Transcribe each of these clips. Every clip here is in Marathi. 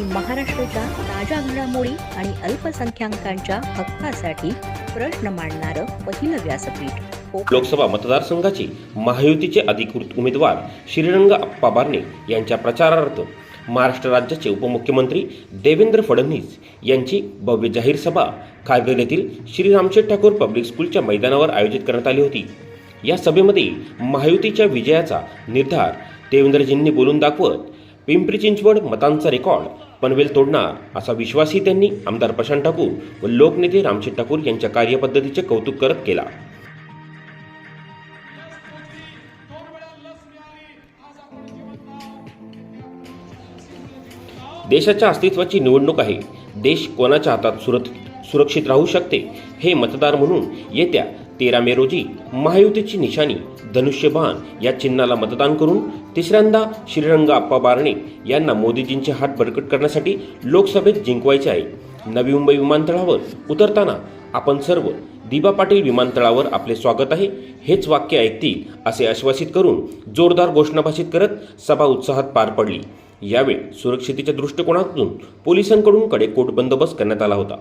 आणि महाराष्ट्राच्या ताज्या घडामोडी आणि अल्पसंख्याकांच्या हक्कासाठी प्रश्न मांडणारं पहिलं व्यासपीठ. लोकसभा मतदारसंघाचे महायुतीचे अधिकृत उमेदवार श्रीरंग अप्पा बारणे यांच्या प्रचारार्थ महाराष्ट्र राज्याचे उपमुख्यमंत्री देवेंद्र फडणवीस यांची भव्य जाहीर सभा खारघर येथील श्री रामशेठ ठाकूर पब्लिक स्कूलच्या मैदानावर आयोजित करण्यात आली होती. या सभेमध्ये महायुतीच्या विजयाचा निर्धार देवेंद्रजींनी बोलून दाखवत पिंपरी चिंचवड मतांचा रेकॉर्ड पनवेल तोडणार असा विश्वासही त्यांनी आमदार प्रशांत ठाकूर व लोकनेते रामशेठ ठाकूर यांच्या कार्यपद्धतीचे कौतुक करत केला. देशाच्या अस्तित्वाची निवडणूक आहे. देश कोणाच्या हातात सुरक्षित राहू शकते हे मतदार म्हणून येत्या तेरा मे रोजी महायुतीची निशाणी धनुष्यबाण या चिन्हाला मतदान करून तिसऱ्यांदा श्रीरंग आप्पा बारणे यांना मोदीजींचे हात बळकट करण्यासाठी लोकसभेत जिंकवायचे आहे. नवी मुंबई विमानतळावर उतरताना आपण सर्व दिबा पाटील विमानतळावर आपले स्वागत आहे. हेच वाक्य ऐकतील असे आश्वासित करून जोरदार घोषणाभाषित करत सभा उत्साहात पार पडली. यावेळी सुरक्षितेच्या दृष्टिकोनातून पोलिसांकडून कडेकोट बंदोबस्त करण्यात आला होता.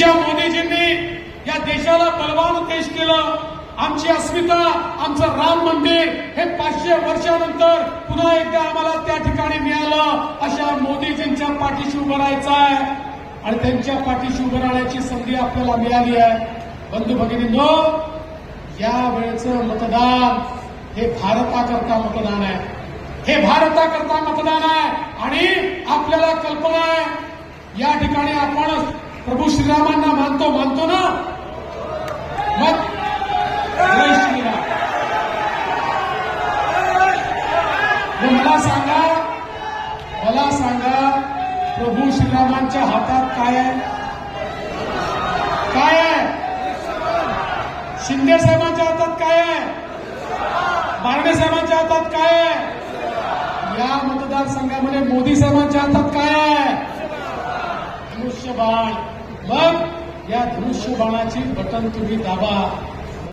ज्या मोदीजींनी या देशाला बलवान देश केलं. आमची अस्मिता आमचं राम मंदिर हे पाचशे वर्षानंतर पुन्हा एकदा आम्हाला त्या ठिकाणी मिळालं. अशा मोदीजींच्या पाठीशी उभं राहायचं आहे. आणि त्यांच्या पाठीशी उभं राहण्याची संधी आपल्याला मिळाली आहे. बंधू भगिनींनो या वेळेचं मतदान हे भारताकरता मतदान आहे. हे भारताकरता मतदान आहे. आणि आपल्याला कल्पना आहे या ठिकाणी आपण प्रभू श्रीरामांना मानतो मानतो ना? मग जय श्रीराम. मला सांगा मला सांगा प्रभू श्रीरामांच्या हातात काय आहे? काय आहे? शिंदे साहेबांच्या हातात काय आहे? बारणे साहेबांच्या हातात काय आहे? या मतदारसंघामध्ये मोदी साहेबांच्या हातात काय आहे? धनुष्यबाण. मग या धनुष्यबाणाची बटन तुम्ही दाबा.